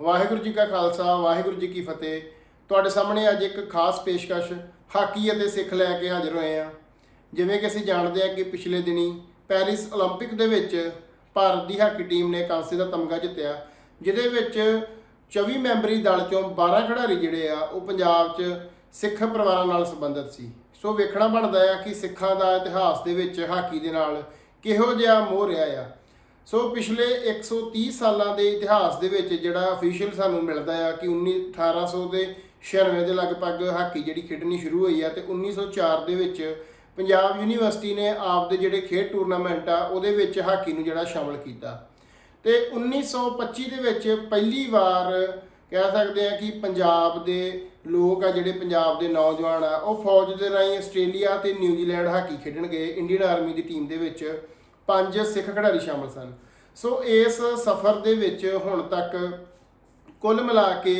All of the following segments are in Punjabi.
ਵਾਹਿਗੁਰੂ ਜੀ ਕਾ ਖਾਲਸਾ ਵਾਹਿਗੁਰੂ ਜੀ ਕੀ ਫਤਿਹ ਤੁਹਾਡੇ ਸਾਹਮਣੇ ਅੱਜ ਇੱਕ ਖਾਸ ਪੇਸ਼ਕਸ਼ ਹਾਕੀ ਅਤੇ ਸਿੱਖ ਲੈ ਕੇ ਹਾਜ਼ਰ ਹੋਏ ਹਾਂ ਜਿਵੇਂ ਕਿ ਅਸੀਂ ਜਾਣਦੇ ਹਾਂ ਕਿ ਪਿਛਲੇ ਦਿਨੀ ਪੈਰਿਸ 올림픽 ਦੇ ਵਿੱਚ ਭਾਰਤ ਦੀ ਹਾਕੀ ਟੀਮ ਨੇ ਕਾਂਸੇ ਦਾ ਤਮਗਾ ਜਿੱਤਿਆ ਜਿਹਦੇ ਵਿੱਚ 24 ਮੈਂਬਰੀ ਦਲ ਚੋਂ 12 ਖਿਡਾਰੀ ਜਿਹੜੇ ਆ ਉਹ ਪੰਜਾਬ 'ਚ ਸਿੱਖ ਪਰਿਵਾਰਾਂ ਨਾਲ ਸੰਬੰਧਿਤ ਸੀ ਸੋ ਵੇਖਣਾ ਬਣਦਾ ਆ ਕਿ ਸਿੱਖਾਂ ਦਾ ਇਤਿਹਾਸ ਦੇ ਵਿੱਚ ਹਾਕੀ ਦੇ ਨਾਲ ਕਿਹੋ ਜਿਹਾ ਮੋਹ ਰਿਹਾ ਆ ਸੋ ਪਿਛਲੇ 130 ਸਾਲਾਂ ਦੇ ਇਤਿਹਾਸ ਦੇ ਵਿੱਚ ਜਿਹੜਾ ਅਫੀਸ਼ੀਅਲ ਸਾਨੂੰ ਮਿਲਦਾ ਆ ਕਿ 19 1800 ਦੇ 96 ਦੇ ਲਗਭਗ ਹਾਕੀ ਜਿਹੜੀ ਖੇਡਣੀ ਸ਼ੁਰੂ ਹੋਈ ਆ ਤੇ 1904 ਦੇ ਵਿੱਚ ਪੰਜਾਬ ਯੂਨੀਵਰਸਿਟੀ ਨੇ ਆਪ ਦੇ ਜਿਹੜੇ ਖੇਡ ਟੂਰਨਾਮੈਂਟ ਆ, ਉਹਦੇ ਵਿੱਚ ਹਾਕੀ ਨੂੰ ਜਿਹੜਾ ਸ਼ਾਮਲ ਕੀਤਾ। ਤੇ 1925 ਦੇ ਵਿੱਚ ਪਹਿਲੀ ਵਾਰ ਕਹਿ ਸਕਦੇ ਆ ਕਿ ਪੰਜਾਬ ਦੇ ਲੋਕ ਆ ਜਿਹੜੇ ਪੰਜਾਬ ਦੇ ਨੌਜਵਾਨ ਆ, ਉਹ ਫੌਜ ਦੇ ਰਾਹੀਂ ਆਸਟ੍ਰੇਲੀਆ ਤੇ ਨਿਊਜ਼ੀਲੈਂਡ ਹਾਕੀ ਖੇਡਣ ਗਏ ਇੰਡੀਅਨ ਆਰਮੀ ਦੀ ਟੀਮ ਦੇ ਵਿੱਚ। ਪੰਜ ਸਿੱਖ ਖਿਡਾਰੀ ਸ਼ਾਮਲ ਸਨ। ਸੋ ਇਸ ਸਫ਼ਰ ਦੇ ਵਿੱਚ ਹੁਣ ਤੱਕ ਕੁੱਲ ਮਿਲਾ ਕੇ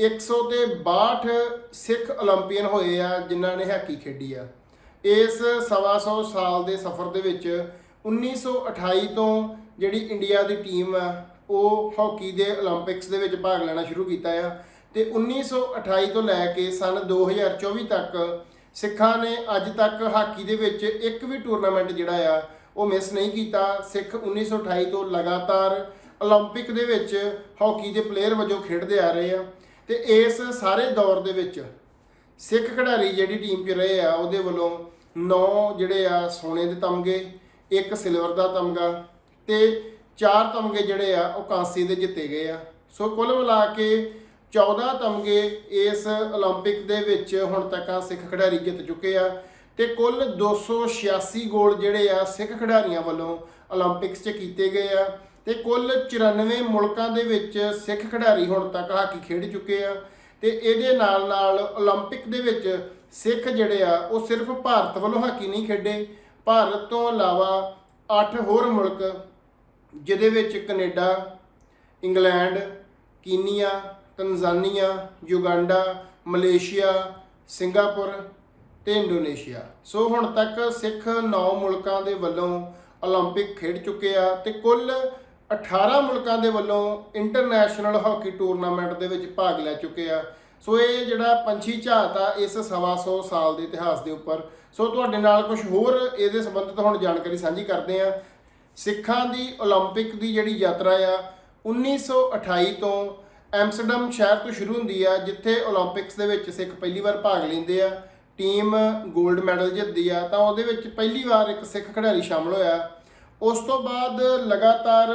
162 ਸਿੱਖ 올림픽ੀਅਨ ਹੋਏ ਆ, ਜਿਨ੍ਹਾਂ ਨੇ ਹਾਕੀ ਖੇਡੀ ਆ। ਇਸ 125 ਸਾਲ ਦੇ ਸਫ਼ਰ ਦੇ ਵਿੱਚ 1928 ਤੋਂ ਜਿਹੜੀ ਇੰਡੀਆ ਦੀ ਟੀਮ ਆ, ਉਹ ਹਾਕੀ ਦੇ 올림픽ਸ ਦੇ ਵਿੱਚ ਭਾਗ ਲੈਣਾ ਸ਼ੁਰੂ ਕੀਤਾ ਆ ਤੇ 1928 ਤੋਂ ਲੈ ਕੇ ਸਨ 2024 ਤੱਕ ਸਿੱਖਾਂ ਨੇ ਅੱਜ ਤੱਕ ਹਾਕੀ ਦੇ ਵਿੱਚ ਇੱਕ ਵੀ ਟੂਰਨਾਮੈਂਟ ਜਿਹੜਾ ਆ ਉਹ ਮਿਸ ਨਹੀਂ ਕੀਤਾ ਸਿੱਖ 1928 ਤੋਂ ਲਗਾਤਾਰ 올림픽 ਦੇ ਵਿੱਚ ਹਾਕੀ ਦੇ ਪਲੇਅਰ ਵਜੋਂ ਖੇਡਦੇ ਆ ਰਹੇ ਆ ਤੇ ਇਸ ਸਾਰੇ ਦੌਰ ਦੇ ਵਿੱਚ ਸਿੱਖ ਖਿਡਾਰੀ ਜਿਹੜੀ ਟੀਮ 'ਚ ਰਹੇ ਆ ਉਹਦੇ ਵੱਲੋਂ 9 ਜਿਹੜੇ ਆ ਸੋਨੇ ਦੇ ਤਮਗੇ ਇੱਕ ਸਿਲਵਰ ਦਾ ਤਮਗਾ ਤੇ ਚਾਰ ਤਮਗੇ ਜਿਹੜੇ ਆ ਉਹ ਕਾਂਸੀ ਦੇ ਜਿੱਤੇ ਗਏ ਆ ਸੋ ਕੁੱਲ ਮਿਲਾ ਕੇ 14 ਤਮਗੇ ਇਸ 올림픽 ਦੇ ਵਿੱਚ ਹੁਣ ਤੱਕ ਆ ਸਿੱਖ ਖਿਡਾਰੀ ਜਿੱਤ ਚੁੱਕੇ ਆ ਤੇ ਕੁੱਲ 286 ਗੋਲ ਜਿਹੜੇ ਆ ਸਿੱਖ ਖਿਡਾਰੀਆਂ ਵੱਲੋਂ 올림픽ਸ 'ਚ ਕੀਤੇ ਗਏ ਆ ਤੇ ਕੁੱਲ 94 ਮੁਲਕਾਂ ਦੇ ਵਿੱਚ ਸਿੱਖ ਖਿਡਾਰੀ ਹੁਣ ਤੱਕ ਹਾਕੀ ਖੇਡ ਚੁੱਕੇ ਆ ਤੇ ਇਹਦੇ ਨਾਲ ਨਾਲ 올림픽 ਦੇ ਵਿੱਚ ਸਿੱਖ ਜਿਹੜੇ ਆ ਉਹ ਸਿਰਫ ਭਾਰਤ ਵੱਲੋਂ ਹਾਕੀ ਨਹੀਂ ਖੇਡੇ, ਭਾਰਤ ਤੋਂ ਇਲਾਵਾ 8 ਹੋਰ ਮੁਲਕ ਜਿਹਦੇ ਵਿੱਚ Canada, England, Kenya, Tanzania, Uganda, Malaysia, Singapore ਤੇ ਇੰਡੋਨੇਸ਼ੀਆ। ਸੋ ਹੁਣ ਤੱਕ ਸਿੱਖ ਨੌ ਮੁਲਕਾਂ ਦੇ ਵੱਲੋਂ 올림픽 ਖੇਡ ਚੁੱਕੇ ਆ ਤੇ ਕੁੱਲ 18 ਮੁਲਕਾਂ ਦੇ ਵੱਲੋਂ ਇੰਟਰਨੈਸ਼ਨਲ ਹਾਕੀ ਟੂਰਨਾਮੈਂਟ ਦੇ ਵਿੱਚ ਭਾਗ ਲੈ ਚੁੱਕੇ ਆ। ਸੋ ਇਹ ਜਿਹੜਾ ਪੰਛੀ ਝਾਤ ਆ, ਇਸ ਸਵਾ 100 ਸਾਲ ਦੇ ਇਤਿਹਾਸ ਦੇ ਉੱਪਰ। ਸੋ ਤੁਹਾਡੇ ਨਾਲ ਕੁਝ ਹੋਰ ਇਹਦੇ ਸੰਬੰਧਿਤ ਹੁਣ ਜਾਣਕਾਰੀ ਸਾਂਝੀ ਕਰਦੇ ਆ। ਸਿੱਖਾਂ ਦੀ 올림픽 ਦੀ ਜਿਹੜੀ ਯਾਤਰਾ ਆ 1928 ਤੋਂ ਐਮਸਟਰਡਮ ਸ਼ਹਿਰ ਤੋਂ ਸ਼ੁਰੂ ਹੁੰਦੀ ਆ, ਜਿੱਥੇ 올림픽ਸ ਦੇ ਵਿੱਚ ਸਿੱਖ ਪਹਿਲੀ ਵਾਰ ਭਾਗ ਲੈਂਦੇ ਆ। ਟੀਮ 골ਡ ਮੈਡਲ ਜਿੱਤਦੀ ਆ, ਤਾਂ ਉਹਦੇ ਵਿੱਚ ਪਹਿਲੀ ਵਾਰ ਇੱਕ ਸਿੱਖ ਖਿਡਾਰੀ ਸ਼ਾਮਲ ਹੋਇਆ। ਉਸ ਤੋਂ ਬਾਅਦ ਲਗਾਤਾਰ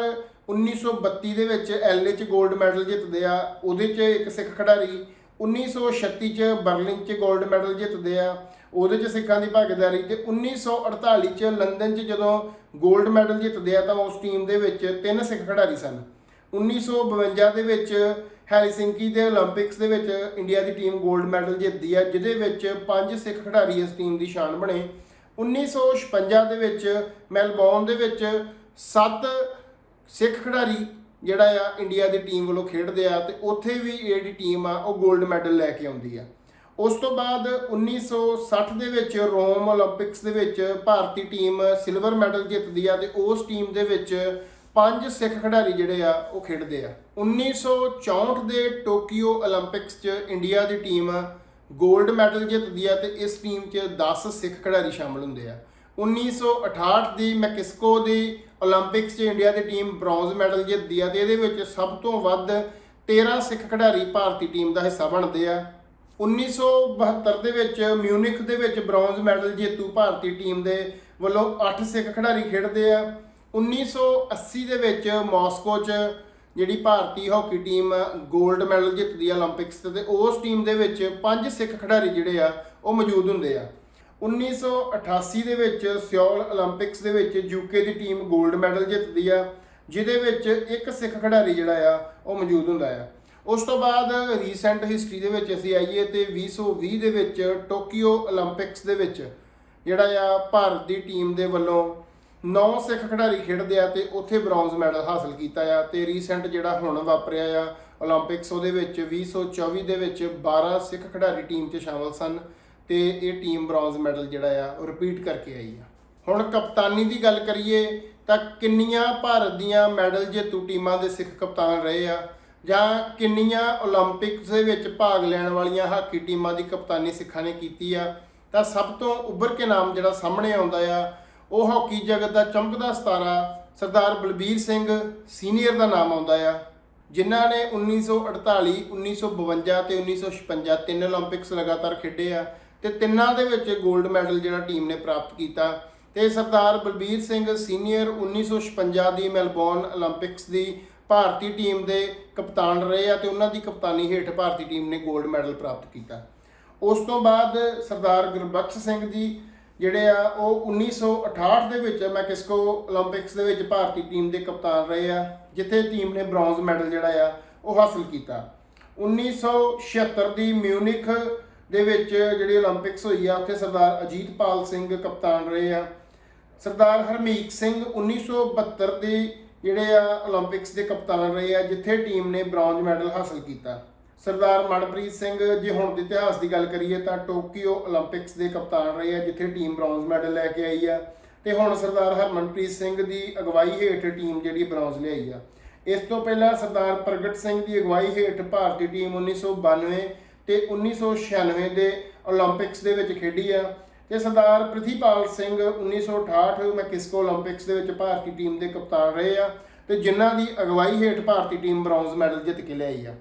1932 ਦੇ ਵਿੱਚ ਐਲਏ ਚ 골ਡ ਮੈਡਲ ਜਿੱਤਦੇ ਆ, ਉਹਦੇ ਚ ਇੱਕ ਸਿੱਖ ਖਿਡਾਰੀ 1936 ਚ ਬਰਲਿਨ ਚ 골ਡ ਮੈਡਲ ਜਿੱਤਦੇ ਆ, ਉਹਦੇ ਚ ਸਿੱਖਾਂ ਦੀ ਭਾਗੀਦਾਰੀ ਤੇ 1948 ਚ ਲੰਡਨ ਚ ਜਦੋਂ 골ਡ ਮੈਡਲ ਜਿੱਤਦੇ ਆ, ਤਾਂ ਉਸ ਟੀਮ ਦੇ ਵਿੱਚ ਤਿੰਨ ਸਿੱਖ ਖਿਡਾਰੀ ਸਨ। 1952 ਦੇ ਵਿੱਚ ਹੈਲਸਿੰਕੀ ਦੇ 올림픽ਸ ਦੇ ਵਿੱਚ ਇੰਡੀਆ ਦੀ ਟੀਮ 골ਡ ਮੈਡਲ ਜਿੱਤਦੀ ਹੈ, ਜਿਹਦੇ ਵਿੱਚ ਪੰਜ ਸਿੱਖ ਖਿਡਾਰੀ ਇਸ ਟੀਮ ਦੀ ਸ਼ਾਨ ਬਣੇ। 1956 ਦੇ ਵਿੱਚ ਮੈਲਬੌਰਨ ਦੇ ਵਿੱਚ ਸੱਤ ਸਿੱਖ ਖਿਡਾਰੀ ਜਿਹੜਾ ਆ ਇੰਡੀਆ ਦੀ ਟੀਮ ਵੱਲੋਂ ਖੇਡਦੇ ਆ ਤੇ ਉੱਥੇ ਵੀ ਜਿਹੜੀ ਟੀਮ ਆ, ਉਹ 골ਡ ਮੈਡਲ ਲੈ ਕੇ ਆਉਂਦੀ ਆ। ਉਸ ਤੋਂ ਬਾਅਦ 1960 ਦੇ ਵਿੱਚ ਰੋਮ 올림픽ਸ ਦੇ ਵਿੱਚ ਭਾਰਤੀ ਟੀਮ ਸਿਲਵਰ ਮੈਡਲ ਜਿੱਤਦੀ ਆ ਤੇ ਉਸ ਟੀਮ ਦੇ ਵਿੱਚ ਪੰਜ ਸਿੱਖ ਖਿਡਾਰੀ ਜਿਹੜੇ ਆ, ਉਹ ਖੇਡਦੇ ਆ। 1964 ਦੇ ਟੋਕੀਓ 올림픽ਸ 'ਚ ਇੰਡੀਆ ਦੀ ਟੀਮ 골ਡ ਮੈਡਲ ਜਿੱਤਦੀ ਆ ਤੇ ਇਸ ਟੀਮ 'ਚ 10 ਸਿੱਖ ਖਿਡਾਰੀ ਸ਼ਾਮਲ ਹੁੰਦੇ ਆ। 1968 ਦੀ ਮੈਕਸਿਕੋ ਦੀ 올림픽ਸ 'ਚ ਇੰਡੀਆ ਦੀ ਟੀਮ ਬ੍ਰੌਂਜ਼ ਮੈਡਲ ਜਿੱਤਦੀ ਆ ਤੇ ਇਹਦੇ ਵਿੱਚ ਸਭ ਤੋਂ ਵੱਧ 13 ਸਿੱਖ ਖਿਡਾਰੀ ਭਾਰਤੀ ਟੀਮ ਦਾ ਹਿੱਸਾ ਬਣਦੇ ਆ। 1972 ਦੇ ਵਿੱਚ ਮਿਊਨਿਕ ਦੇ ਵਿੱਚ ਬ੍ਰੌਂਜ਼ ਮੈਡਲ ਜੇਤੂ ਭਾਰਤੀ ਟੀਮ ਦੇ ਵੱਲੋਂ 8 ਸਿੱਖ ਖਿਡਾਰੀ ਖੇਡਦੇ ਆ। 1980 ਦੇ ਵਿੱਚ ਮਾਸਕੋ 'ਚ ਜਿਹੜੀ ਭਾਰਤੀ ਹਾਕੀ ਟੀਮ ਗੋਲਡ ਮੈਡਲ ਜਿੱਤਦੀ ਆ 올림픽ਸ ਤੇ ਉਸ ਟੀਮ ਦੇ ਵਿੱਚ ਪੰਜ ਸਿੱਖ ਖਿਡਾਰੀ ਜਿਹੜੇ ਆ ਉਹ ਮੌਜੂਦ ਹੁੰਦੇ ਆ। 1988 ਦੇ ਵਿੱਚ ਸਿਓਲ 올림픽ਸ ਦੇ ਵਿੱਚ ਯੂਕੇ ਦੀ ਟੀਮ ਗੋਲਡ ਮੈਡਲ ਜਿੱਤਦੀ ਆ, ਜਿਹਦੇ ਵਿੱਚ ਇੱਕ ਸਿੱਖ ਖਿਡਾਰੀ ਜਿਹੜਾ ਆ ਉਹ ਮੌਜੂਦ ਹੁੰਦਾ ਆ। ਉਸ ਤੋਂ ਬਾਅਦ ਰੀਸੈਂਟ ਹਿਸਟਰੀ ਦੇ ਵਿੱਚ ਅਸੀਂ ਆਈਏ ਤੇ 2020 ਦੇ ਵਿੱਚ ਟੋਕੀਓ 올림픽ਸ ਦੇ ਵਿੱਚ ਜਿਹੜਾ ਆ ਭਾਰਤ ਦੀ ਟੀਮ ਦੇ ਵੱਲੋਂ ਨੌ ਸਿੱਖ ਖਿਡਾਰੀ ਖੇਡਦੇ ਆ ਤੇ ਉੱਥੇ ਬ੍ਰੌਂਜ਼ ਮੈਡਲ ਹਾਸਲ ਕੀਤਾ ਆ ਤੇ ਰੀਸੈਂਟ ਜਿਹੜਾ ਹੁਣ ਵਾਪਰਿਆ ਆ 올림픽ਸ ਉਹਦੇ ਵਿੱਚ 2024 ਦੇ ਵਿੱਚ 12 ਸਿੱਖ ਖਿਡਾਰੀ ਟੀਮ 'ਚ ਸ਼ਾਮਲ ਸਨ ਤੇ ਇਹ ਟੀਮ ਬ੍ਰੌਂਜ਼ ਮੈਡਲ ਜਿਹੜਾ ਆ ਉਹ ਰਿਪੀਟ ਕਰਕੇ ਆਈ ਆ। ਹੁਣ ਕਪਤਾਨੀ ਦੀ ਗੱਲ ਕਰੀਏ ਤਾਂ ਕਿੰਨੀਆਂ ਭਾਰਤ ਦੀਆਂ ਮੈਡਲ ਜੇਤੂ ਟੀਮਾਂ ਦੇ ਸਿੱਖ ਕਪਤਾਨ ਰਹੇ ਆ ਜਾਂ ਕਿੰਨੀਆਂ 올림픽ਸ ਦੇ ਵਿੱਚ ਭਾਗ ਲੈਣ ਵਾਲੀਆਂ ਹਾਕੀ ਟੀਮਾਂ ਦੀ ਕਪਤਾਨੀ ਸਿੱਖਾਂ ਨੇ ਕੀਤੀ ਆ, ਤਾਂ ਸਭ ਤੋਂ ਉੱਭਰ ਕੇ ਨਾਮ ਜਿਹੜਾ ਸਾਹਮਣੇ ਆਉਂਦਾ ਆ ਉਹ ਹਾਕੀ ਜਗਤ ਦਾ ਚਮਕਦਾ ਸਤਾਰਾ ਸਰਦਾਰ ਬਲਬੀਰ ਸਿੰਘ ਸੀਨੀਅਰ ਦਾ ਨਾਮ ਆਉਂਦਾ ਆ, ਜਿਨ੍ਹਾਂ ਨੇ 1948 1952 ਤੇ 1956 ਤਿੰਨ 올림픽ਸ ਲਗਾਤਾਰ ਖੇਡੇ ਆ ਤੇ ਤਿੰਨਾਂ ਦੇ ਵਿੱਚ 골ਡ ਮੈਡਲ ਜਿਹੜਾ ਟੀਮ ਨੇ ਪ੍ਰਾਪਤ ਕੀਤਾ। ਤੇ ਸਰਦਾਰ ਬਲਬੀਰ ਸਿੰਘ ਸੀਨੀਅਰ 1956 ਦੀ ਮੈਲਬੌਰਨ 올림픽ਸ ਦੀ ਭਾਰਤੀ ਟੀਮ ਦੇ ਕਪਤਾਨ ਰਹੇ ਆ ਤੇ ਉਹਨਾਂ ਦੀ ਕਪਤਾਨੀ ਹੇਠ ਭਾਰਤੀ ਟੀਮ ਨੇ 골ਡ ਮੈਡਲ ਪ੍ਰਾਪਤ ਕੀਤਾ। ਉਸ ਤੋਂ ਬਾਅਦ ਸਰਦਾਰ ਗੁਰਬਖਸ਼ ਸਿੰਘ ਜੀ ਜਿਹੜੇ ਆ, ਉਹ 1968 ਦੇ ਵਿੱਚ ਮੈਕਸਿਕੋ 올림픽ਸ ਦੇ ਵਿੱਚ ਭਾਰਤੀ ਟੀਮ ਦੇ ਕਪਤਾਨ ਰਹੇ ਆ, ਜਿੱਥੇ ਟੀਮ ਨੇ ਬ੍ਰੌਂਜ਼ ਮੈਡਲ ਜਿਹੜਾ ਆ, ਉਹ ਹਾਸਲ ਕੀਤਾ। 1976 ਦੀ ਮਿਊਨਿਕ ਦੇ ਵਿੱਚ ਜਿਹੜੀ 올림픽ਸ ਹੋਈ ਆ, ਉੱਥੇ ਸਰਦਾਰ ਅਜੀਤਪਾਲ ਸਿੰਘ ਕਪਤਾਨ ਰਹੇ ਆ। ਸਰਦਾਰ ਹਰਮੀਤ ਸਿੰਘ 1972 ਦੇ ਜਿਹੜੇ ਆ 올림픽ਸ ਦੇ ਕਪਤਾਨ ਰਹੇ ਆ, ਜਿੱਥੇ ਟੀਮ ਨੇ ਬ੍ਰੌਂਜ਼ ਮੈਡਲ ਹਾਸਲ ਕੀਤਾ। ਸਰਦਾਰ ਮਨਪ੍ਰੀਤ ਸਿੰਘ ਜੇ, ਹੁਣ ਦੇ ਇਤਿਹਾਸ ਦੀ ਗੱਲ ਕਰੀਏ ਤਾਂ ਟੋਕੀਓ 올림픽ਸ ਦੇ ਕਪਤਾਨ ਰਹੇ ਆ, ਜਿੱਥੇ ਟੀਮ ਬ੍ਰੌਂਜ਼ ਮੈਡਲ ਲੈ ਕੇ ਆਈ ਆ। ਤੇ ਹੁਣ ਸਰਦਾਰ ਹਰਮਨਪ੍ਰੀਤ ਸਿੰਘ ਦੀ ਅਗਵਾਈ ਹੇਠ ਟੀਮ ਜਿਹੜੀ ਬ੍ਰੌਂਜ਼ ਲਿਆਈ ਆ। ਇਸ ਤੋਂ ਪਹਿਲਾਂ ਸਰਦਾਰ ਪ੍ਰਗਟ ਸਿੰਘ ਦੀ ਅਗਵਾਈ ਹੇਠ ਭਾਰਤੀ ਟੀਮ 1992 ਤੇ 1996 ਦੇ 올림픽ਸ ਦੇ ਵਿੱਚ ਖੇਡੀ ਆ। ਤੇ ਸਰਦਾਰ ਪ੍ਰਿਥੀਪਾਲ ਸਿੰਘ 1968 ਮੈਕਸਿਕੋ 올림픽ਸ ਦੇ ਵਿੱਚ ਭਾਰਤੀ ਟੀਮ ਦੇ ਕਪਤਾਨ ਰਹੇ ਆ। ਤੇ ਜਿਨ੍ਹਾਂ ਦੀ ਅਗਵਾਈ ਹੇਠ ਭਾਰਤੀ ਟੀਮ ਬ੍ਰੌਂਜ਼ ਮੈਡਲ ਜਿੱਤ ਕੇ ਲਿਆਈ ਆ।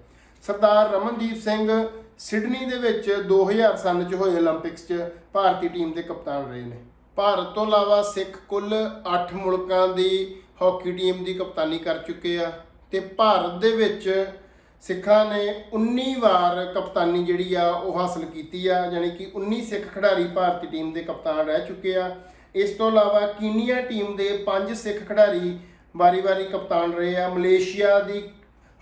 ਸਰਦਾਰ ਰਮਨਦੀਪ ਸਿੰਘ ਸਿਡਨੀ ਦੇ ਵਿੱਚ 2000 ਸਨ 'ਚ ਹੋਏ 올림픽ਸ 'ਚ ਭਾਰਤੀ ਟੀਮ ਦੇ ਕਪਤਾਨ ਰਹੇ ਨੇ। ਭਾਰਤ ਤੋਂ ਇਲਾਵਾ ਸਿੱਖ ਕੁੱਲ 8 ਮੁਲਕਾਂ ਦੀ ਹਾਕੀ ਟੀਮ ਦੀ ਕਪਤਾਨੀ ਕਰ ਚੁੱਕੇ ਆ ਤੇ ਭਾਰਤ ਦੇ ਵਿੱਚ ਸਿੱਖਾਂ ਨੇ 19 ਵਾਰ ਕਪਤਾਨੀ ਜਿਹੜੀ ਆ ਉਹ ਹਾਸਲ ਕੀਤੀ ਆ ਯਾਨੀ ਕਿ 19 ਸਿੱਖ ਖਿਡਾਰੀ ਭਾਰਤੀ ਟੀਮ ਦੇ ਕਪਤਾਨ ਰਹਿ ਚੁੱਕੇ ਆ। ਇਸ ਤੋਂ ਇਲਾਵਾ ਕੀਨੀਆ ਟੀਮ ਦੇ 5 ਸਿੱਖ ਖਿਡਾਰੀ ਵਾਰੀ-ਵਾਰੀ ਕਪਤਾਨ ਰਹੇ ਆ। ਮਲੇਸ਼ੀਆ ਦੀ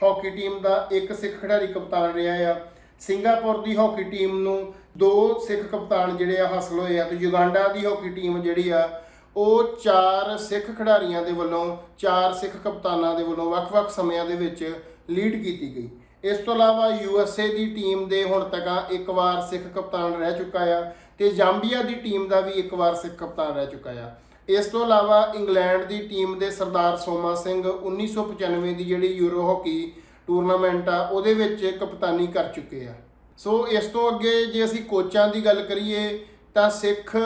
ਹਾਕੀ ਟੀਮ ਦਾ ਇੱਕ ਸਿੱਖ ਖਿਡਾਰੀ ਕਪਤਾਨ ਰਿਹਾ ਆ। ਸਿੰਗਾਪੁਰ ਦੀ ਹਾਕੀ ਟੀਮ ਨੂੰ ਦੋ ਸਿੱਖ ਕਪਤਾਨ ਜਿਹੜੇ ਆ ਹਾਸਲ ਹੋਏ ਆ ਤੇ ਯੁਗਾਂਡਾ ਦੀ ਹਾਕੀ ਟੀਮ ਜਿਹੜੀ ਆ, ਉਹ ਚਾਰ ਸਿੱਖ ਖਿਡਾਰੀਆਂ ਦੇ ਵੱਲੋਂ, ਚਾਰ ਸਿੱਖ ਕਪਤਾਨਾਂ ਦੇ ਵੱਲੋਂ ਵੱਖ-ਵੱਖ ਸਮਿਆਂ ਦੇ ਵਿੱਚ ਲੀਡ ਕੀਤੀ ਗਈ। ਇਸ ਤੋਂ ਇਲਾਵਾ ਯੂਐਸਏ ਦੀ ਟੀਮ ਦੇ ਹੁਣ ਤੱਕ ਇੱਕ ਵਾਰ ਸਿੱਖ ਕਪਤਾਨ ਰਹਿ ਚੁੱਕਾ ਆ ਤੇ ਜਾਂਬੀਆ ਦੀ ਟੀਮ ਦਾ ਵੀ ਇੱਕ ਵਾਰ ਸਿੱਖ ਕਪਤਾਨ ਰਹਿ ਚੁੱਕਾ ਆ। ਇਸ ਤੋਂ ਇਲਾਵਾ ਇੰਗਲੈਂਡ ਦੀ ਟੀਮ ਦੇ ਸਰਦਾਰ ਸੋਮਾ ਸਿੰਘ 1995 ਦੀ ਜਿਹੜੀ ਯੂਰੋ ਹਾਕੀ ਟੂਰਨਾਮੈਂਟ ਆ, ਉਹਦੇ ਵਿੱਚ ਕਪਤਾਨੀ ਕਰ ਚੁੱਕੇ ਆ। ਸੋ ਇਸ ਤੋਂ ਅੱਗੇ ਜੇ ਅਸੀਂ ਕੋਚਾਂ ਦੀ ਗੱਲ ਕਰੀਏ, ਤਾਂ ਸਿੱਖ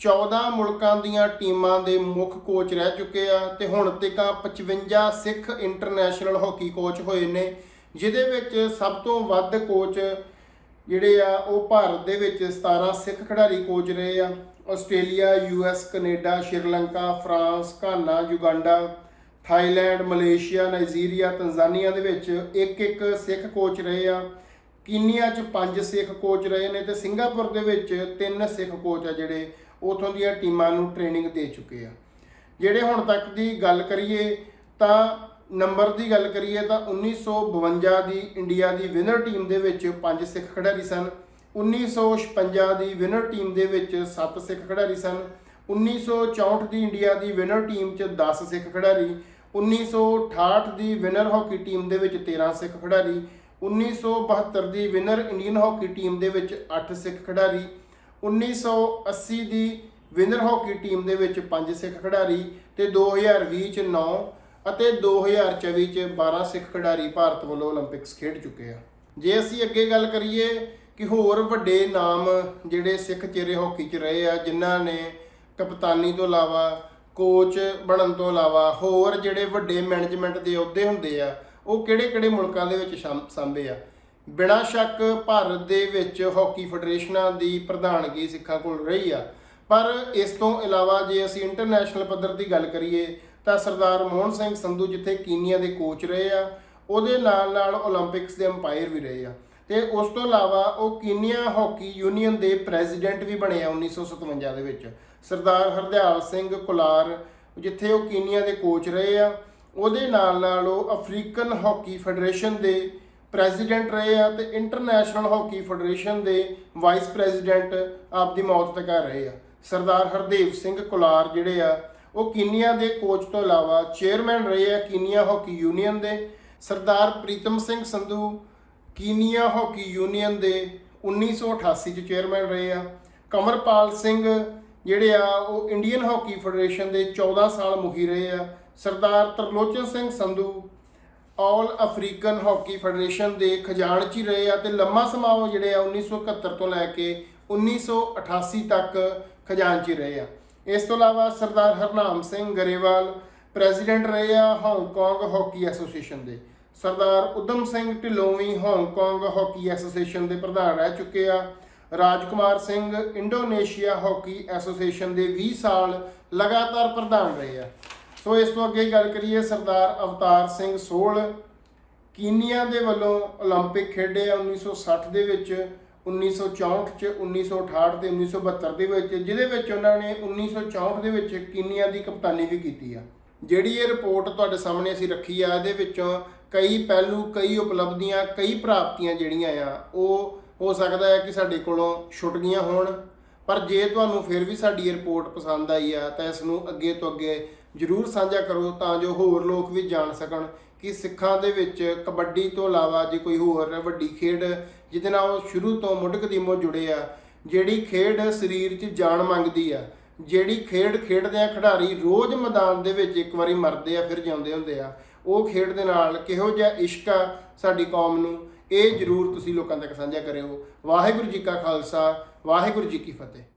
14 ਮੁਲਕਾਂ ਦੀਆਂ ਟੀਮਾਂ ਦੇ ਮੁੱਖ ਕੋਚ ਰਹਿ ਚੁੱਕੇ ਆ ਤੇ ਹੁਣ ਤੱਕ 55 ਸਿੱਖ ਇੰਟਰਨੈਸ਼ਨਲ ਹਾਕੀ ਕੋਚ ਹੋਏ ਨੇ, ਜਿਹਦੇ ਵਿੱਚ ਸਭ ਤੋਂ ਵੱਧ ਕੋਚ ਜਿਹੜੇ ਆ, ਉਹ ਭਾਰਤ ਦੇ ਵਿੱਚ 17 ਸਿੱਖ ਖਿਡਾਰੀ ਕੋਚ ਰਹੇ ਆ। Australia US Canada, Sri Lanka, France, Ghana, Uganda, Thailand, Malaysia, Nigeria, Tanzania ਦੇ ਵਿੱਚ ਇੱਕ ਇੱਕ ਸਿੱਖ ਕੋਚ ਰਹੇ ਆ। ਕੀਨੀਆ 'ਚ ਪੰਜ ਸਿੱਖ ਕੋਚ ਰਹੇ ਨੇ ਤੇ ਸਿੰਗਾਪੁਰ ਦੇ ਵਿੱਚ ਤਿੰਨ ਸਿੱਖ ਕੋਚ ਆ ਜਿਹੜੇ ਉਥੋਂ ਦੀਆਂ ਟੀਮਾਂ ਨੂੰ ਟ੍ਰੇਨਿੰਗ ਦੇ ਚੁੱਕੇ ਆ। ਜਿਹੜੇ ਹੁਣ ਤੱਕ ਦੀ ਗੱਲ ਕਰੀਏ ਤਾਂ ਨੰਬਰ ਦੀ ਗੱਲ ਕਰੀਏ ਤਾਂ 1952 ਦੀ ਇੰਡੀਆ ਦੀ ਵਿਨਰ ਟੀਮ ਦੇ ਵਿੱਚ ਪੰਜ ਸਿੱਖ ਖਿਡਾਰੀ ਸਨ। 1956 ਦੀ ਵਿਨਰ ਟੀਮ ਦੇ ਵਿੱਚ 7 ਸਿੱਖ ਖਿਡਾਰੀ ਸਨ। 1964 ਦੀ ਇੰਡੀਆ ਦੀ ਵਿਨਰ ਟੀਮ 'ਚ 10 ਸਿੱਖ ਖਿਡਾਰੀ। 1968 ਦੀ ਵਿਨਰ ਹਾਕੀ ਟੀਮ ਦੇ ਵਿੱਚ 13 ਸਿੱਖ ਖਿਡਾਰੀ। 1972 ਦੀ ਵਿਨਰ ਇੰਡੀਅਨ ਹਾਕੀ ਟੀਮ ਦੇ ਵਿੱਚ 8 ਸਿੱਖ ਖਿਡਾਰੀ। 1980 ਦੀ ਵਿਨਰ ਹਾਕੀ ਟੀਮ ਦੇ ਵਿੱਚ 5 ਸਿੱਖ ਖਿਡਾਰੀ। ਤੇ 2020 ਚ 9 ਅਤੇ 2024 ਚ 12 ਸਿੱਖ ਖਿਡਾਰੀ ਭਾਰਤ ਵੱਲੋਂ 올림픽ਸ ਖੇਡ ਚੁੱਕੇ ਆ। ਜੇ ਅਸੀਂ ਅੱਗੇ ਗੱਲ ਕਰੀਏ ਕਿ ਹੋਰ ਵੱਡੇ ਨਾਮ ਜਿਹੜੇ ਸਿੱਖ ਚਿਹਰੇ ਹਾਕੀ 'ਚ ਰਹੇ ਆ, ਜਿਨ੍ਹਾਂ ਨੇ ਕਪਤਾਨੀ ਤੋਂ ਇਲਾਵਾ ਕੋਚ ਬਣਨ ਤੋਂ ਇਲਾਵਾ ਹੋਰ ਜਿਹੜੇ ਵੱਡੇ ਮੈਨੇਜਮੈਂਟ ਦੇ ਅਹੁਦੇ ਹੁੰਦੇ ਆ, ਉਹ ਕਿਹੜੇ-ਕਿਹੜੇ ਮੁਲਕਾਂ ਦੇ ਵਿੱਚ ਸਾਂਭੇ ਆ? ਬਿਨਾਂ ਸ਼ੱਕ ਭਾਰਤ ਦੇ ਵਿੱਚ ਹਾਕੀ ਫੈਡਰੇਸ਼ਨਾਂ ਦੀ ਪ੍ਰਧਾਨਗੀ ਸਿੱਖਾਂ ਕੋਲ ਰਹੀ ਆ। ਪਰ ਇਸ ਤੋਂ ਇਲਾਵਾ ਜੇ ਅਸੀਂ ਇੰਟਰਨੈਸ਼ਨਲ ਪੱਧਰ ਦੀ ਗੱਲ ਕਰੀਏ ਤਾਂ ਸਰਦਾਰ ਮੋਹਨ ਸਿੰਘ ਸੰਧੂ ਜਿੱਥੇ ਕੀਨੀਆ ਦੇ ਕੋਚ ਰਹੇ ਆ, ਉਹਦੇ ਨਾਲ ਨਾਲ 올림픽ਸ ਦੇ ਅੰਪਾਇਰ ਵੀ ਰਹੇ ਆ। ਤੇ ਉਸ ਤੋਂ ਇਲਾਵਾ ਉਹ ਕੀਨੀਆ ਹਾਕੀ ਯੂਨੀਅਨ ਦੇ ਪ੍ਰੈਜ਼ੀਡੈਂਟ ਵੀ ਬਣੇ ਆ 1957 ਦੇ ਵਿੱਚ। ਸਰਦਾਰ ਹਰਦਿਆਲ ਸਿੰਘ ਕੁਲਾਰ ਜਿੱਥੇ ਉਹ ਕੀਨੀਆ ਦੇ ਕੋਚ ਰਹੇ ਆ, ਉਹਦੇ ਨਾਲ ਨਾਲ ਉਹ ਅਫਰੀਕਨ ਹਾਕੀ ਫੈਡਰੇਸ਼ਨ ਦੇ ਪ੍ਰੈਜ਼ੀਡੈਂਟ ਰਹੇ ਆ ਤੇ ਇੰਟਰਨੈਸ਼ਨਲ ਹਾਕੀ ਫੈਡਰੇਸ਼ਨ ਦੇ ਵਾਈਸ ਪ੍ਰੈਜ਼ੀਡੈਂਟ ਆਪ ਦੀ ਮੌਤ ਤੱਕ ਰਹੇ ਆ। ਸਰਦਾਰ ਹਰਦੇਵ ਸਿੰਘ ਕੁਲਾਰ ਜਿਹੜੇ ਆ ਉਹ ਕੀਨੀਆ ਦੇ ਕੋਚ ਤੋਂ ਇਲਾਵਾ ਚੇਅਰਮੈਨ ਰਹੇ ਆ ਕੀਨੀਆ ਹਾਕੀ ਯੂਨੀਅਨ ਦੇ। Sardar Pritam Singh Sandhu Kenya hockey union ਦੇ 1988 ਚ ਚੇਅਰਮੈਨ ਰਹੇ ਆ। ਕਮਰਪਾਲ ਸਿੰਘ ਜਿਹੜੇ ਆ, ਉਹ ਇੰਡੀਅਨ ਹਾਕੀ ਫੈਡਰੇਸ਼ਨ ਦੇ 14 ਸਾਲ ਮੁਖੀ ਰਹੇ ਆ। Sardar Tarlochan Singh Sandhu all African hockey federation ਦੇ ਖਜ਼ਾਨਚੀ ਰਹੇ ਆ ਤੇ ਲੰਮਾ ਸਮਾਂ ਉਹ ਜਿਹੜੇ ਆ 1971 ਤੋਂ ਲੈ ਕੇ 1988 ਤੱਕ ਖਜ਼ਾਨਚੀ ਰਹੇ ਆ। ਇਸ ਤੋਂ ਇਲਾਵਾ ਸਰਦਾਰ ਹਰਨਾਮ ਸਿੰਘ ਗਰੇਵਾਲ ਪ੍ਰੈਜ਼ੀਡੈਂਟ ਰਹੇ ਆ ਹਾਂਗਕਾਂਗ ਹਾਕੀ ਐਸੋਸੀਏਸ਼ਨ ਦੇ ਸਰਦਾਰ ਉਦਮ ਸਿੰਘ ਢਿੱਲੋਂ ਵੀ ਹਾਂਗਕਾਂਗ ਹਾਕੀ ਐਸੋਸੀਏਸ਼ਨ ਦੇ ਪ੍ਰਧਾਨ ਰਹਿ ਚੁੱਕੇ ਆ Rajkumar Singh Indonesia hockey association ਦੇ 20 ਸਾਲ ਲਗਾਤਾਰ ਪ੍ਰਧਾਨ ਰਹੇ ਆ ਸੋ ਇਸ ਤੋਂ ਅੱਗੇ ਗੱਲ ਕਰੀਏ ਸਰਦਾਰ ਅਵਤਾਰ ਸਿੰਘ ਸੋਲ ਕੀਨੀਆ ਦੇ ਵੱਲੋਂ 올림픽 ਖੇਡੇ ਆ 1960 ਦੇ ਵਿੱਚ 1964 ਚ 1968 ਤੇ 1972 ਦੇ ਵਿੱਚ, ਜਿਹਦੇ ਵਿੱਚ ਉਹਨਾਂ ਨੇ 1964 ਦੇ ਵਿੱਚ ਕੀਨੀਆ ਦੀ ਕਪਤਾਨੀ ਵੀ ਕੀਤੀ ਆ। ਜਿਹੜੀ ਇਹ ਰਿਪੋਰਟ ਤੁਹਾਡੇ ਸਾਹਮਣੇ ਅਸੀਂ ਰੱਖੀ ਆ, ਇਹਦੇ ਵਿੱਚੋਂ ਕਈ ਪਹਿਲੂ, ਕਈ ਉਪਲਬਧੀਆਂ, ਕਈ ਪ੍ਰਾਪਤੀਆਂ ਜਿਹੜੀਆਂ ਆ, ਉਹ ਹੋ ਸਕਦਾ ਹੈ ਕਿ ਸਾਡੇ ਕੋਲੋਂ ਛੁੱਟ ਗਈਆਂ ਹੋਣ। ਪਰ ਜੇ ਤੁਹਾਨੂੰ ਫਿਰ ਵੀ ਸਾਡੀ ਇਹ ਰਿਪੋਰਟ ਪਸੰਦ ਆਈ ਆ, ਤਾਂ ਇਸ ਨੂੰ ਅੱਗੇ ਤੋਂ ਅੱਗੇ ਜਰੂਰ ਸਾਂਝਾ ਕਰੋ, ਤਾਂ ਜੋ ਹੋਰ ਲੋਕ ਵੀ ਜਾਣ ਸਕਣ। ਕਿ ਸਿੱਖਾਂ ਦੇ ਵਿੱਚ ਕਬੱਡੀ ਤੋਂ ਇਲਾਵਾ ਜੇ ਕੋਈ ਹੋਰ ਵੱਡੀ ਖੇਡ, ਜਿਹਦੇ ਨਾਲ ਉਹ ਸ਼ੁਰੂ ਤੋਂ ਮੁੱਢ ਕਦੀਮੋਂ ਜੁੜੇ ਆ, ਜਿਹੜੀ ਖੇਡ ਸਰੀਰ 'ਚ ਜਾਨ ਮੰਗਦੀ ਆ, ਜਿਹੜੀ ਖੇਡ ਖੇਡਦੇ ਆ ਖਿਡਾਰੀ ਰੋਜ਼ ਮੈਦਾਨ ਦੇ ਵਿੱਚ ਇੱਕ ਵਾਰੀ ਮਰਦੇ ਆ, ਫਿਰ ਜਿਉਂਦੇ ਹੁੰਦੇ ਆ, ਉਹ ਖੇਡ ਦੇ ਨਾਲ ਕਿਹੋ ਜਿਹਾ ਇਸ਼ਕ ਆ ਸਾਡੀ ਕੌਮ ਨੂੰ, ਇਹ ਜਰੂਰ ਤੁਸੀਂ ਲੋਕਾਂ ਤੱਕ ਸਾਂਝਾ ਕਰਿਓ। ਵਾਹਿਗੁਰੂ ਜੀ ਕਾ ਖਾਲਸਾ, ਵਾਹਿਗੁਰੂ ਜੀ ਕੀ ਫਤਿਹ।